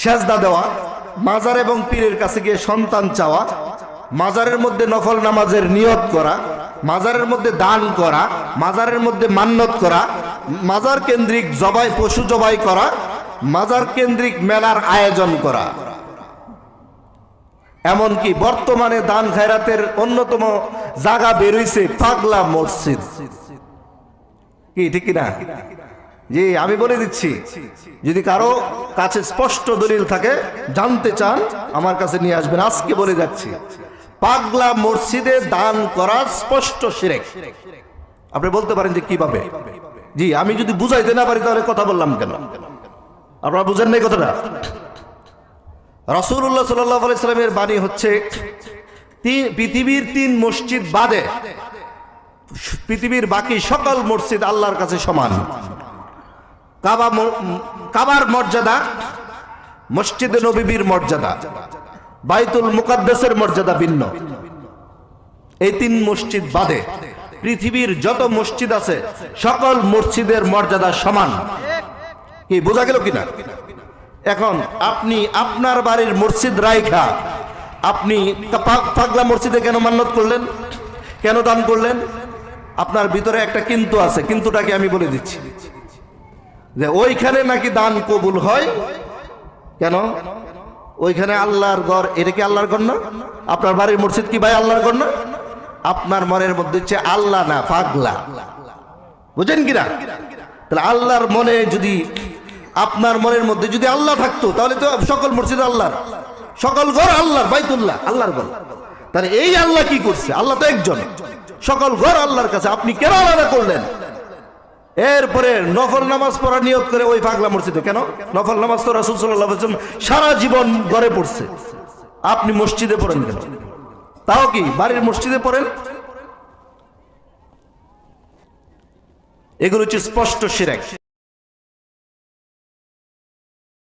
সেজদা দেওয়া, মাজার এবং পীরের কাছে গিয়ে সন্তান চাওয়া, মাজারের মধ্যে নফল নামাজের নিয়ত করা, মাজারের মধ্যে দান করা, মাজারের মধ্যে মান্যত করা, মাজার কেন্দ্রিক জবাই, পশু জবাই করা, মাজার কেন্দ্রিক মেলার আয়োজন করা। এমনকি বর্তমানে দান খায়রাতের অন্যতম জায়গা বেরোইছে পাগলা মসজিদ। কি, ঠিক কিনা? জি, আমি বলে দিচ্ছি, যদি কারও কাছে স্পষ্ট দলিল থাকে, জানতে চান, আমার কাছে নিয়ে আসবেন। আজকে বলে যাচ্ছি, পাগলা মসজিদে দান করা স্পষ্ট সিরেক আপনি বলতে পারেন যে কীভাবে? জি, আমি যদি বুঝাইতে না পারি, তাহলে কথা বললাম কেন? আপনারা বুঝেন নাই কথাটা? রসুল্লাহ সাল্লাহ আলাইস্লামের বাণী হচ্ছে পৃথিবীর তিন মসজিদ বাদে, পৃথিবীর বাকি সকল মসজিদ আল্লাহর কাছে সমান। কাবা কাবার মর্যাদা, মসজিদে নবীবীর মর্যাদা, বাইতুল মুকাদ্দাসের মর্যাদা ভিন্ন। এই তিন মসজিদ বাদে পৃথিবীর যত মসজিদ আছে, সকল মসজিদের মর্যাদা সমান। কি, বোঝা গেল কিনা? এখন আপনি আপনার বাড়ির মসজিদ রাইখা, আপনি পাগলা মসজিদে কেন মান্নত করলেন? কেন দান করলেন? আপনার ভিতরে একটা কিন্তু আছে, কিন্তুটাকে আমি বলে দিচ্ছি। যে ওইখানে নাকি দান কবুল হয়? কেন? ওইখানে আল্লাহর ঘর, এটা কি আল্লাহর ঘর না? আপনার বাড়ির মসজিদ কি ভাই আল্লাহর ঘর না? আপনার মনের মধ্যে হচ্ছে আল্লাহ না, পাগলা। বুঝেন কিনা? তাহলে আল্লাহর মনে যদি, আপনার মনের মধ্যে যদি আল্লাহ থাকতো, তাহলে তো সকল মসজিদ আল্লাহর। সকল ঘর আল্লাহর, বাইতুল্লাহ, আল্লাহর ঘর। তাহলে এই আল্লাহ কি করছে? আল্লাহ তো একজন। সকল ঘর আল্লাহর কাছে। আপনি কেন আলাদা করলেন? এরপরে নফল নামাজ পড়া নিয়ত করে ওই পাগলা মসজিদে কেন? নফল নামাজ তো রাসুল সাল্লাহ সারা জীবন ঘরে পড়ছে। আপনি মসজিদে পড়েন কেন? তাও কি বাড়ির মসজিদে পড়েন? এগুলো হচ্ছে স্পষ্ট সিরাক